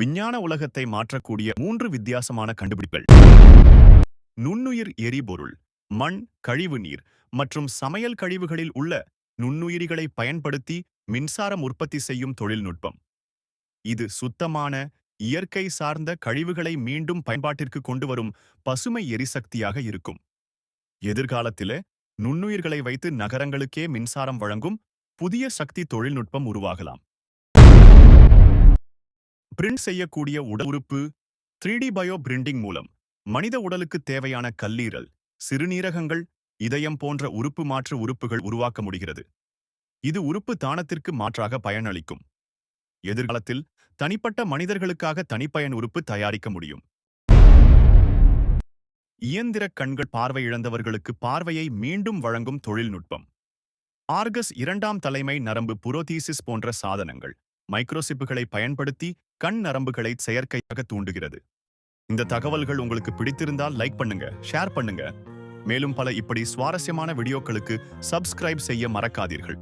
விஞ்ஞான உலகத்தை மாற்றக்கூடிய மூன்று வித்தியாசமான கண்டுபிடிப்புகள். நுண்ணுயிர் எரிபொருள் மண் கழிவுநீர் மற்றும் சமையல் கழிவுகளில் உள்ள நுண்ணுயிரிகளை பயன்படுத்தி மின்சாரம் உற்பத்தி செய்யும் தொழில்நுட்பம். இது சுத்தமான இயற்கை சார்ந்த கழிவுகளை மீண்டும் பயன்பாட்டிற்கு கொண்டு வரும் பசுமை எரிசக்தியாக இருக்கும். எதிர்காலத்தில நுண்ணுயிர்களை வைத்து நகரங்களுக்கே மின்சாரம் வழங்கும் புதிய சக்தி தொழில்நுட்பம் உருவாகலாம். பிரிண்ட் செய்யக்கூடிய உடல் உறுப்பு த்ரீ டி பயோ பிரிண்டிங் மூலம் மனித உடலுக்கு தேவையான கல்லீரல் சிறுநீரகங்கள் இதயம் போன்ற உறுப்பு மாற்று உறுப்புகள் உருவாக்க முடிகிறது. இது உறுப்பு தானத்திற்கு மாற்றாக பயனளிக்கும். எதிர்காலத்தில் தனிப்பட்ட மனிதர்களுக்காக தனிப்பயன் உறுப்பு தயாரிக்க முடியும். இயந்திர கண்கள் பார்வை இழந்தவர்களுக்கு பார்வையை மீண்டும் வழங்கும் தொழில்நுட்பம். ஆர்கஸ் இரண்டாம் தலைமை நரம்பு புரோதீசிஸ் போன்ற சாதனங்கள் மைக்ரோசிப்புகளை பயன்படுத்தி கண் நரம்புகளை செயற்கையாக தூண்டுகிறது. இந்த தகவல்கள் உங்களுக்கு பிடித்திருந்தால் லைக் பண்ணுங்க ஷேர் பண்ணுங்க. மேலும் பல இப்படி சுவாரஸ்யமான வீடியோக்களுக்கு சப்ஸ்கிரைப் செய்ய மறக்காதீர்கள்.